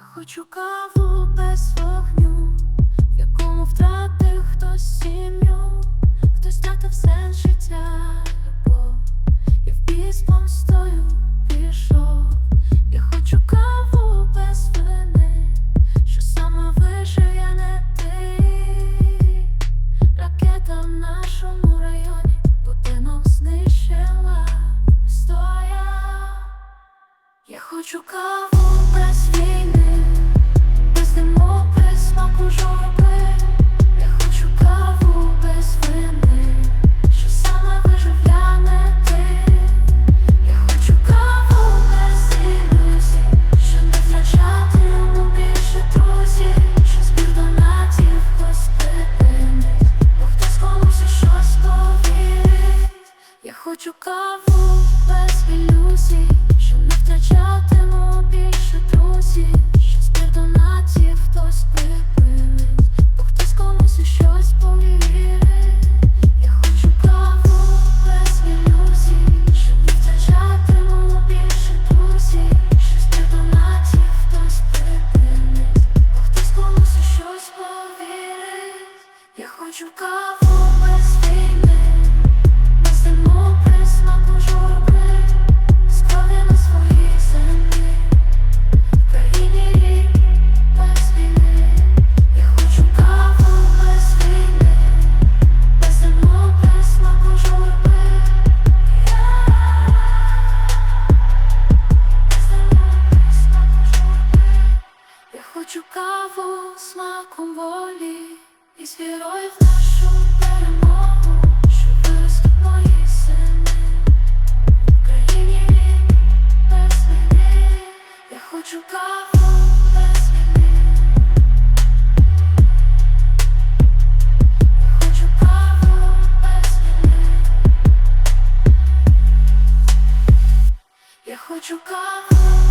Хочу каву без вогню, в якому втратив хтось сім'ю, хтось втратив сенс життя, любов, і в біс помстою пішов. Я хочу каву без вини, що саме виживе не ти. Ракета в нашому районі, будинок знищила стоя. Я хочу каву без Хочу каву смаком волі і з вірою в нашу перемогу, що виростуть мої сини в країні без мене, Я хочу каву без війни. Я хочу каву без війни. Я хочу каву.